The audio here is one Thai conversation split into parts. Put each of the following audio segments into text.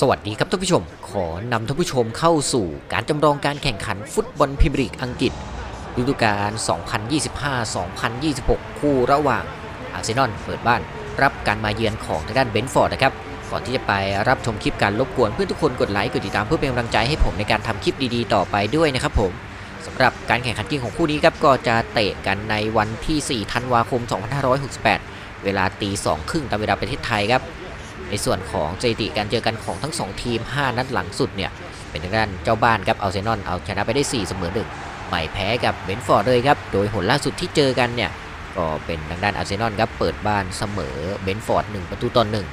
สวัสดีครับท่านผู้ชม ขอนำท่านผู้ชมเข้าสู่การจำลองการแข่งขันฟุตบอลพรีเมียร์ลีกอังกฤษฤดูกาล 2025-2026 คู่ระหว่างอาร์เซนอลเปิดบ้าน รับการมาเยือนของทางด้านเบนฟอร์ดนะครับ ก่อนที่จะไปรับชมคลิปการรบกวนเพื่อนทุกคนกดไลค์กดติดตามเพื่อเป็นกำลังใจให้ผมในการทำคลิปดีๆ ต่อไปด้วยนะครับผมสำหรับการแข่งขันจริงของคู่นี้ครับก็จะเตะกันในวันที่ 4 ธันวาคม 2568 เวลาตี2ครึ่งตามเวลาประเทศไทยครับ ในส่วนของสถิติการเจอกันของทั้ง 2 ทีม 5 นัดหลังสุดเนี่ย เป็นทางด้านเจ้าบ้านครับเอาเซนอนเอาชนะไปได้ 4 เสมอหนึ่งไม่แพ้กับเบนฟอร์ดเลยครับ โดยหนล่าสุดที่เจอกันเนี่ย ก็เป็นทางด้านอาร์เซนอลครับ เปิดบ้านเสมอเบนฟอร์ด1ประตูต่อหนึ่ง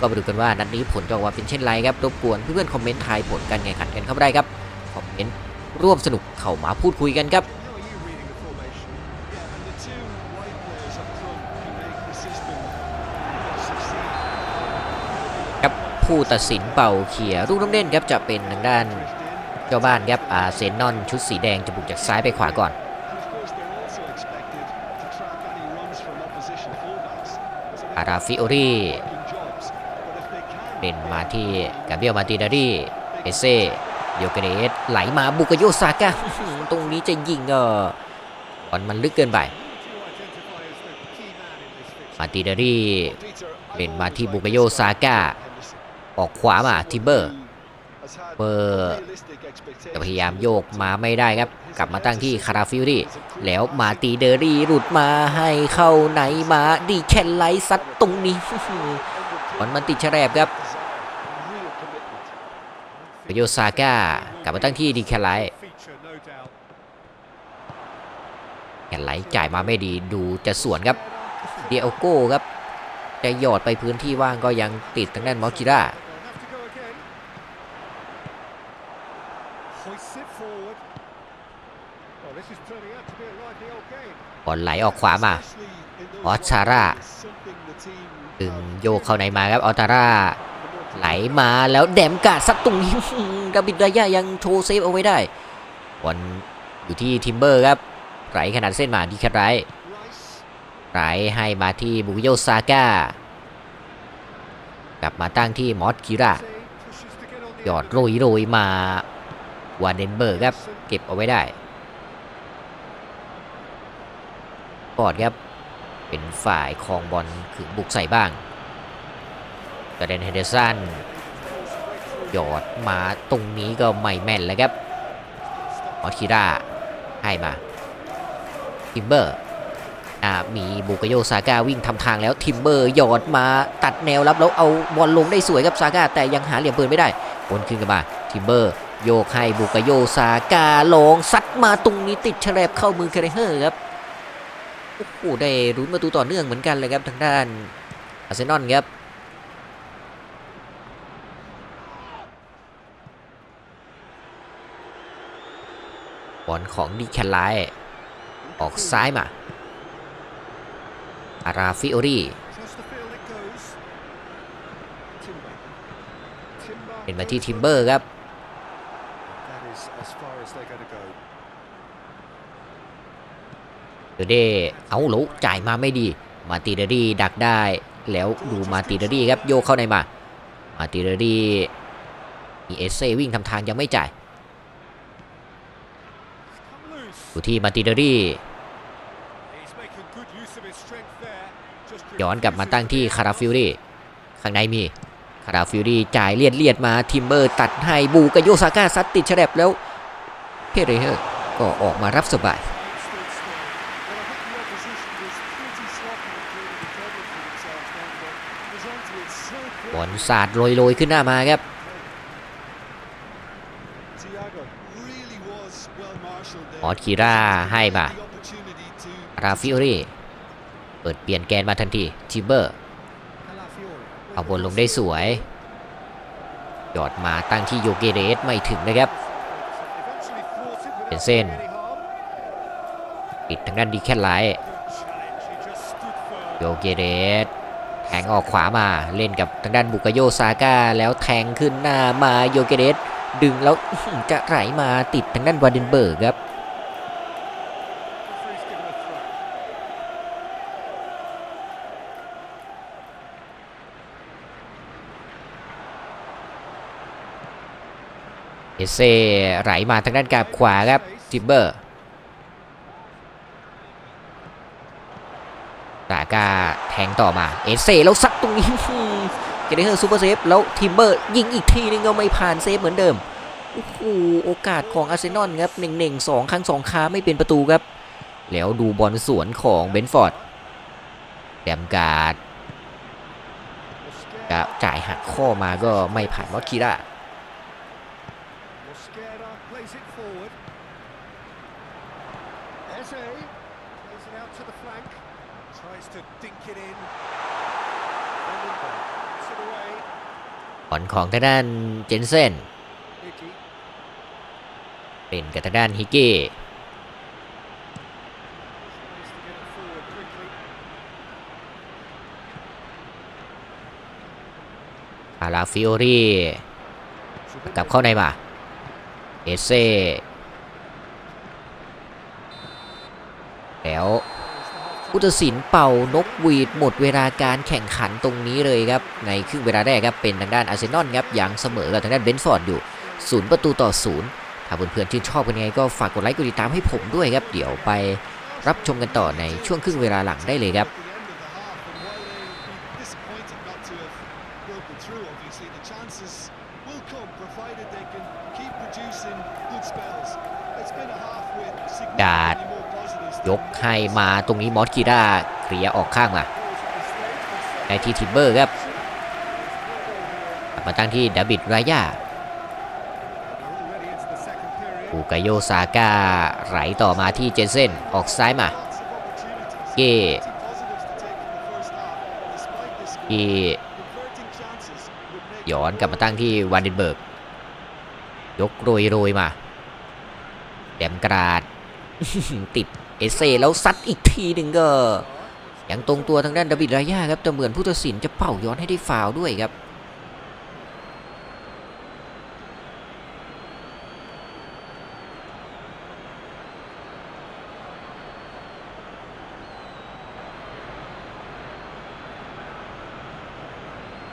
ก็มาดูกันว่านัดนี้ผลจะออกมาเป็นเช่นไรครับ รบกวนเพื่อนๆคอมเมนต์ทายผลการแข่งขันกันเข้ามาได้ครับ คอมเมนต์ร่วมสนุกเข้ามาพูดคุยกันครับ ครับ ผู้ตัดสินเป่าเขียลูกน้ำเล่นครับจะเป็นทางด้านเจ้าบ้านครับอาร์เซนอลชุดสีแดงจะบุกจากซ้ายไปขวาก่อนอาราฟิโอรีเป็นมาที่กาเบียลมาตินารีเอเซโยเกเนสไหลมาบุกโยซาก้าตรงนี้จะยิงก็บอลมันลึกเกินไปมาตินารีเป็นมาที่บุกโยซาก้า ออกขวามาทิเบอร์เบอร์พยายามโยกมาไม่ได้ครับ กลับมาตั้งที่คาราฟิลี่ แล้วมาตีเดอรี่หลุดมาให้เข้าไหนมาดีแคนไลซัดตรงนี้บอลมันติดแฉลบครับโยซาก้ากลับมาตั้งที่ดีแคนไลแคนไลจ่ายมาไม่ดีดูจะสวนครับเดียโก้ครับ จะหยอดไปพื้นที่ว่างก็ยังติดทางด้านมอสกิร่าบอลไหลออกขวามาออสชาร่าดึงโยกเข้าในมาครับออตาร่าไหลมาแล้วแดมกาดซัดตรงนี้ดาบิดดายายังโชว์เซฟเอาไว้ได้บอลอยู่ที่ทิมเบอร์ครับไหลขนาดเส้นมาดีแคทไร ไหลให้มาที่บุโยซาก้ากลับมาตั้งที่มอสคิระหยอดโรยโรยมาวานเดนเบอร์ครับ เก็บเอาไว้ได้ปอดครับ เป็นฝ่ายครองบอลถึงบุกใส่บ้างกระเด็นเฮเดอร์สันหยอดมาตรงนี้ก็ไม่แม่นเลยครับมอสคิราให้มาทิมเบอร์ อ่ามีบุกโยซาก้าวิ่งทำทางแล้วทิมเบอร์หยอดมาตัดแนวรับแล้วเอาบอลลงได้สวยครับซาก้าแต่ยังหาเหลี่ยมปืนไม่ได้วนขึ้นกันมาทิมเบอร์โยกให้บุกโยซาก้าลงซัดมาตรงนี้ติดแฉลบเข้ามือเคเรเฮอร์ครับโอ้โหได้รุ้นประตูต่อเนื่องเหมือนกันเลยครับทางด้านอาร์เซนอลครับบอลของดีแคนไลออกซ้ายมา อาราฟิโอรีเป็นมาที่ทิมเบอร์ครับเดเดเอาหลูจ่ายมาไม่ดี มาตีเดดี้ดักได้ แล้วดูมาตีเดดี้ครับโยกเข้าในมา มาตีเดดี้มีเอเซวิ่งทำทางยังไม่จ่ายอยู่ที่มาตีเดดี้ ย้อนกลับมาตั้งที่คาราฟิลลี่ข้างในมีคาราฟิลลี่จ่ายเลียดเลียดมาทิมเบอร์ตัดให้บูกับโยซาก้าซัดติดแฉลบแล้วเพเรเฮอร์ก็ออกมารับสบายบอลสาดโรยๆขึ้นหน้ามาครับออสคิราให้มาราฟิโอรี เปิดเปลี่ยนแกนมาทันทีทิเบอร์เอาบอลลงได้สวยหยอดมาตั้งที่โยเกเรสไม่ถึงนะครับเป็นเส้นปิดทางด้านดีแคทไลท์โยเกเรสแทงออกขวามาเล่นกับทางด้านบุกโยซาก้าแล้วแทงขึ้นหน้ามาโยเกเดสดึงแล้วจะไหลมาติดทางด้านวาเดนเบิร์กครับ เอเซ่ไหลมาทางด้านกาบขวาครับทิมเบอร์ตากาแทงต่อมา เอเซ่แล้วซัดตรงนี้เกเรเฮอร์ซูเปอร์เซฟแล้วทิมเบอร์ยิงอีกทีนึงก็ไม่ผ่านเซฟเหมือนเดิมโอ้โหโอกาสของอาร์เซนอลครับหนึ่งหนึ่งสองครั้งสองคาไม่เป็นประตูครับ แล้วดูบอลสวนของเบนฟอร์ดแดมการ์ดจ่ายหักข้อมาก็ไม่ผ่านมอสคีรา อลของทางด้านเจนเซน Hickey เป็นกับทางด้านฮิกเก้ tries to get it forward quickly. อาราฟิโอรีกลับเข้าในมา เอเซ่แล้ว พุทธศิลป์เป่านกหวีดหมดเวลาการแข่งขันตรงนี้เลยครับ ในครึ่งเวลาแรกครับเป็นทางด้านอาร์เซนอลครับยังเสมอกับทางด้านเบนฟอร์ดอยู่ศูนย์ประตูต่อศูนย์ถ้าเพื่อนๆชื่นชอบกันยังไงก็ฝากกดไลค์กดติดตามให้ผมด้วยครับ เดี๋ยวไปรับชมกันต่อในช่วงครึ่งเวลาหลังได้เลยครับ the chances will come, provided they can keep producing good spells. กาดยกให้มาตรงนี้มอสกีด้าเคลียออกข้างมาในที่ทิเบอร์ครับมาตั้งที่ดับิดรายาอูกายโยซาก้าไหลต่อมาที่เจนเซนออกซ้ายมาเย่ที่ย้อนกลับมาตั้งที่วันเดนเบิร์ก ยกโรยโรยมา แดมกราด ติดเอเซแล้วซัดอีกทีหนึ่งก็ยังตรงตัวทางด้านดาบิดรายาครับแต่เหมือนผู้ตัดสินจะเป่าย้อนให้ได้ฟาวด้วยครับ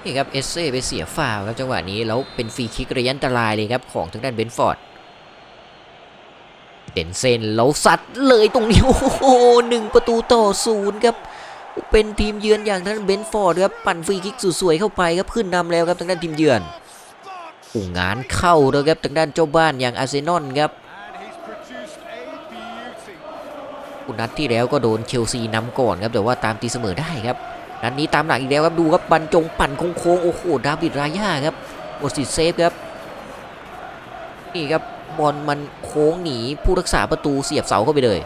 นี่ครับเอสเซ่ไปเสียฟาวครับจังหวะนี้แล้วเป็นฟรีคิกระยะอันตรายเลยครับของทางด้านเบนฟอร์ด เป็นเซนแล้วซัดเลยตรงนี้โอ้โหหนึ่งประตูต่อศูนย์ครับเป็นทีมเยือนอย่างทางด้านเบนฟอร์ดครับปั่นฟรีคิกสวยๆเข้าไปครับขึ้นนำแล้วครับทางด้านทีมเยือนอ้งานเข้าแล้วครับทางด้านเจ้าบ้านอย่างอาร์เซนอลครับอุนัดที่แล้วก็โดนเชลซีนำก่อนครับแต่ว่าตามตีเสมอได้ครับนัดนี้ตามหลังอีกแล้วครับดูครับบรรจงปั่นโค้งๆโอ้โหดาวิดรายาครับหมดสิทธิ์เซฟครับนี่ครับ บอลมันโค้งหนีผู้รักษาประตูเสียบเสาเข้าไปเลย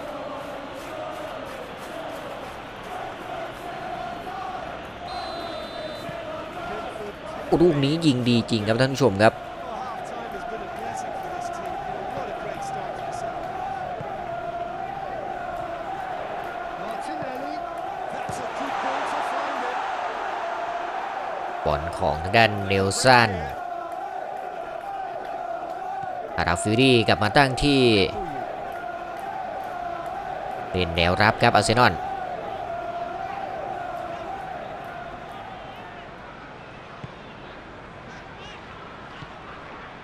ลูกนี้ยิงดีจริงครับท่านผู้ชมครับ บอลของทางด้านเนลสัน อาราฟิรี่กลับมาตั้งที่เป็นแนวรับครับอาร์เซนอล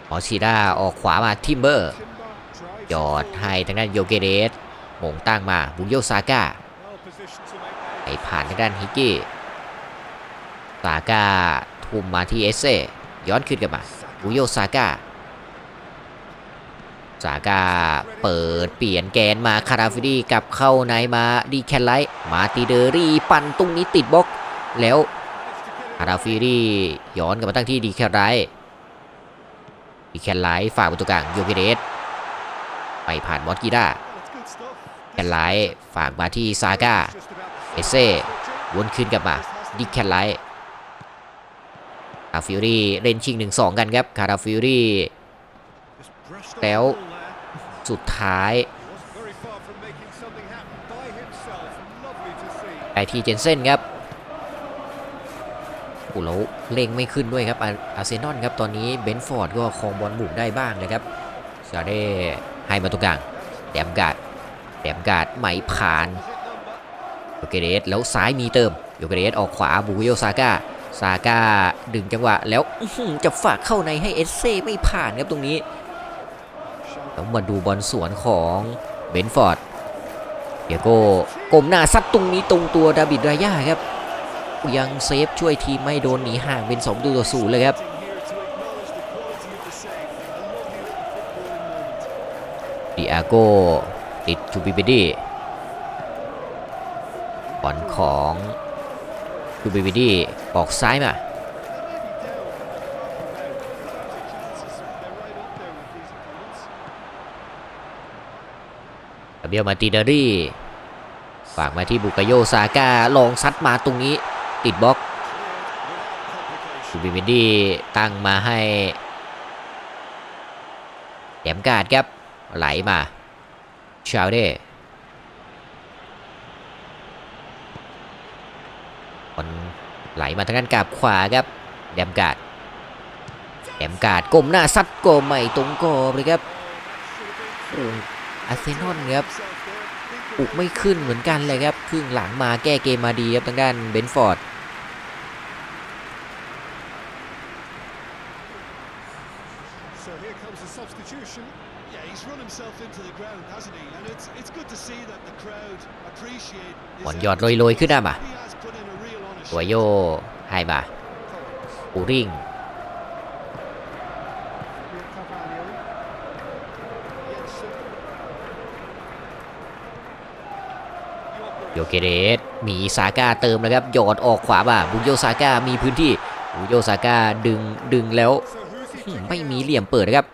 หมอชีด้าออกขวามาทิมเบอร์ยอดให้ทางด้านโยเกเรสมงตั้งมาบุญโยซาก้าไปผ่านทางด้านฮิกกี้ซาก้าทุ่มมาที่เอสเซ่ย้อนขึ้นกลับมาบุญโยซาก้า ซาก้าเปิดเปลี่ยนแกนมาคาราฟิดีกลับเข้าในมาดีแคนไลท์มาตีเดอรี่ปั่นตรงนี้ติดบล็อกแล้วคาราฟิดีย้อนกลับมาตั้งที่ดีแคนไลท์ดีแคนไลท์ฝากประตูกลางโยเกเรสไปผ่านมอสกีด้าแคนไลท์ฝากมาที่ซาก้าเอเซ่วนคืนกลับมาดิแคนไลท์คาราฟิรี่เล่นชิงหนึ่งสองกันครับคาราฟิรี่ Just brushed off Đéo. the ball there. สุดท้ายได้ที่เจนเซนครับโอ้แล้วเล็งไม่ขึ้นด้วยครับอาร์เซนอลครับ ตอนนี้เบนฟอร์ดก็ครองบอลบุกได้บ้างนะครับซาเด้ให้มาตรงกลางแดมการ์ดแดมการ์ดไม่ผ่านโยเกเรสแล้วซ้ายมีเติมโยเกเรสออกขวาบูโยซาก้าซาก้าดึงจังหวะแล้วจะฝากเข้าในให้เอสเซ่ไม่ผ่านครับตรงนี้ แล้วมาดูบอลสวนของเบนฟอร์ดเดียโก้ก้มหน้าซัดตรงนี้ตรงตัวดาบิดรายาครับ ยังเซฟช่วยทีมไม่โดนหนีห่างเป็น2ประตูต่อศูนย์เลยครับดิอาโก้ติดจูบิบิดี้บอลของจูบิบิดี้ออกซ้ายมา เบียลมาตินารีฝากมาที่บุกโยซาก้าลองซัดมาตรงนี้ ติดบล็อก Cleared without complication. จูบิบิดี้ตั้งมาให้แหมกาดครับ ไหลมาชาวเด้บอลไหลมาทางด้านกาบขวาครับแหมกาดแหมกาดก้มหน้าซัดโกไม่ตรงกรอบเลยครับ อ้อาร์เซนอลครับปลุกไม่ขึ้นเหมือนกันเลยครับครึ่งหลังมาแก้เกมมาดีครับทางด้านเบนฟอร์ด So here comes the substitution. Yeah, he's run himself into the ground, hasn't he? And it's it's good to see that the crowd appreciate his บอลหยอด efforts. โรยๆขึ้นได้มา He has put in a real honest ตัวโยให้มาปูริง โยเกเรสมีซาก้าเติมนะครับหยอดออกขวาบ่าบุญโยซาก้ามีพื้นที่บุญโยซาก้าดึงดึงแล้วไม่มีเหลี่ยมเปิดนะครับ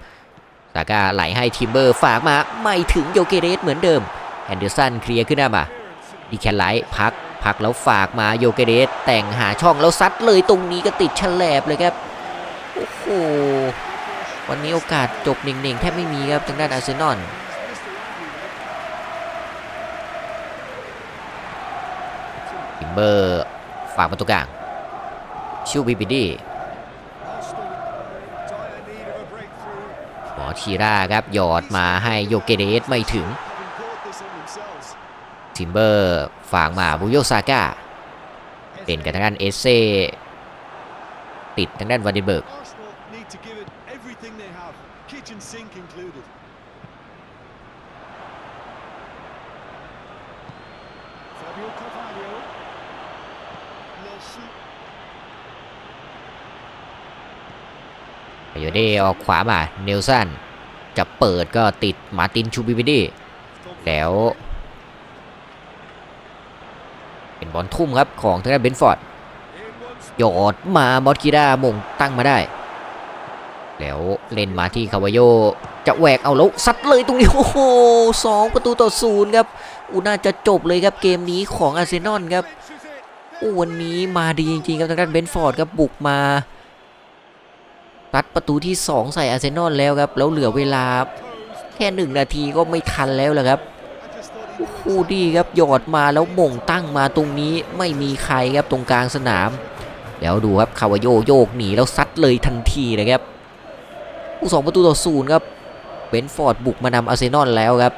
ซาก้าไหลให้ทิมเบอร์ฝากมาไม่ถึงโยเกเรสเหมือนเดิมแอนเดอร์สันเคลียร์ขึ้นหน้ามาดีแคนไลท์พักพักแล้วฝากมาโยเกเรสแต่งหาช่องแล้วซัดเลยตรงนี้ก็ติดฉลบเลยครับโอ้โหวันนี้โอกาสจบเน่งๆแทบไม่มีครับทางด้านอาร์เซนอลิมเบอร์ฝากประตูกลางชิวบิบิดี้หมอทีราครับหยอดมาให้โยเกเดสไม่ถึงทิมเบอร์ฝากมาบุโยซาก้าเป็นกับทางด้านเอเซติดทางด้านวาเดนเบิร์ก โยเดออกขวามาเนลสันจะเปิดก็ติดมาตินชูบิบิดีแล้วเป็นบอลทุ่มครับของทางด้านเบนฟอร์ดหยอดมามอสกิด้ามงตั้งมาได้ แล้วเล่นมาที่คาวาโยจะแหวกเอาแล้วซัดเลยตรงนี้ โอ้โหสองประตูต่อศูนย์ครับอูน่าจะจบเลยครับเกมนี้ของอาร์เซนอลครับอ้วันนี้มาดีจริงๆครับทางด้านเบนฟอร์ดครับบุกมา ตัดประตูที่ 2 ใส่อาร์เซนอลแล้วครับ แล้วเหลือเวลา แค่หนึ่งนาทีก็ไม่ทันแล้วแหละครับ I just thought he โอ้ดีครับหยอดมาแล้วม่งตั้งมาตรงนี้ไม่มีใครครับตรงกลางสนาม แล้วดูครับคาวาโยโยกหนีแล้วซัดเลยทันทีนะครับผู้สองประตูต่อศูนย์ครับเบนฟอร์ดบุกมานำอาร์เซนอลแล้วครับ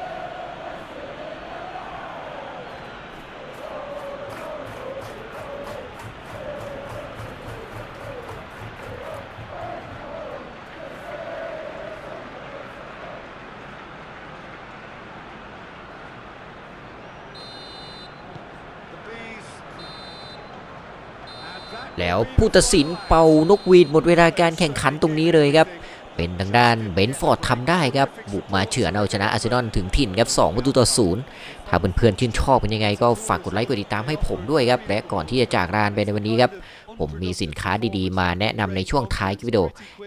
แล้วผู้ตัดสินเป่านกหวีดหมดเวลาการแข่งขันตรงนี้เลยครับ เป็นทางด้านเบนฟอร์ดทำได้ครับ บุกมาเฉือนเอาชนะอาร์เซนอลถึงถิ่นครับ2ประตูต่อศูนย์ถ้าเพื่อนๆชื่นชอบเป็นยังไงก็ฝากกดไลค์กดติดตามให้ผมด้วยครับ และก่อนที่จะจากลาไปในวันนี้ครับ ผมมีสินค้าดีๆ มาแนะนำในช่วงท้ายคลิปวิดีโอ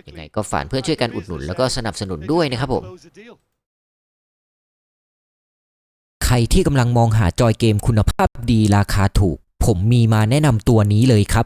ยังไงก็ฝากเพื่อนช่วยกันอุดหนุนแล้วก็สนับสนุนด้วยนะครับผมใครที่กำลังมองหาจอยเกมคุณภาพดีราคาถูก ผมมีมาแนะนำตัวนี้เลยครับ